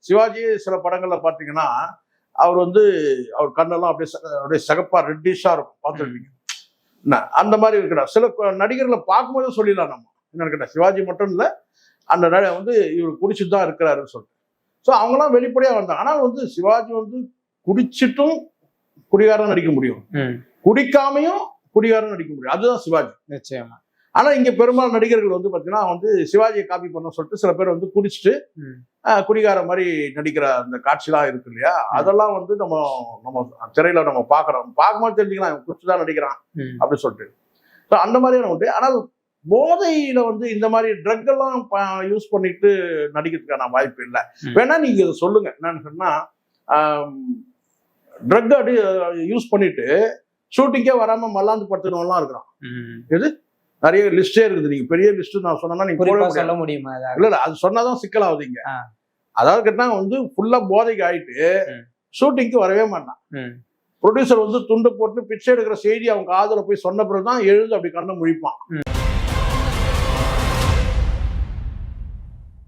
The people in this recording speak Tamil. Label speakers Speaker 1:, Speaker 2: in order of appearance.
Speaker 1: சிவாஜி சில படங்கள்ல பாத்தீங்கன்னா அவர் வந்து அவர் கண்ணெல்லாம் அப்படியே அப்படியே சிகப்பா ரெட்டிஷா இருக்கும். பார்த்துருப்பீங்க. என்ன அந்த மாதிரி இருக்கிறார் சில நடிகர்களை பார்க்கும்போது சொல்லிடலாம் நம்ம. என்னன்னு கேட்டா சிவாஜி மட்டும் இல்ல அந்த நடி- வந்து இவர் குடிச்சிட்டு தான் இருக்கிறாருன்னு சொல்லிட்டு. ஸோ அவங்களாம் வெளிப்படையா வந்தாங்க ஆனால் வந்து சிவாஜி வந்து குடிச்சிட்டும் குடிகாரன் நடிக்க முடியும். குடிக்காமையும் குடிகாரன் நடிக்க முடியும். அதுதான் சிவாஜி.
Speaker 2: நிச்சயமா.
Speaker 1: ஆனா இங்க பெரும்பாலும் நடிகர்கள் வந்து பாத்தீங்கன்னா வந்து சிவாஜியை காப்பி பண்ண சொல்லிட்டு சில பேர் வந்து குடிச்சிட்டு குடிகார மாதிரி நடிக்கிற அந்த காட்சிலாம் இருக்கு இல்லையா? அதெல்லாம் வந்து நம்ம நம்ம திரையில நம்ம பாக்குறோம். பார்க்கும்போது தெரிஞ்சுக்கலாம் குடிச்சு தான் நடிக்கிறான் அப்படின்னு சொல்லிட்டு. ஸோ அந்த மாதிரியான உண்டு. ஆனால் போதையில வந்து இந்த மாதிரி ட்ரக் எல்லாம் யூஸ் பண்ணிட்டு நடிக்கிறதுக்கான வாய்ப்பு இல்லை. வேணா நீங்க இதை சொல்லுங்க. என்னன்னு சொன்னா ட்ரக் அடி யூஸ் பண்ணிட்டு ஷூட்டிங்கே வராம மல்லாந்து படுத்துனவெல்லாம் இருக்கிறான்.
Speaker 2: ம்.
Speaker 1: நிறைய லிஸ்டே இருக்குது நீங்க பெரிய லிஸ்ட் நான் சொன்னா நீங்க.
Speaker 2: சொல்ல முடியுமா?
Speaker 1: இல்ல இல்ல அது சொன்னாதான் சிக்கலாகுதுங்க
Speaker 2: ஆ.
Speaker 1: அதாவது கேட்டா வந்து ஃபுல்லா போதைக்கு ஆயிட்டு. ஷூட்டிங்க்கு வரவே மாட்டான் ப்ரொடியூசர் வந்து துண்டு போட்டு பிச்சை எடுக்கிற செய்தி அவங்க காதுல போய் சொன்ன பிறகுதான் எழுந்து அப்படி கண்ணை முழிப்பான்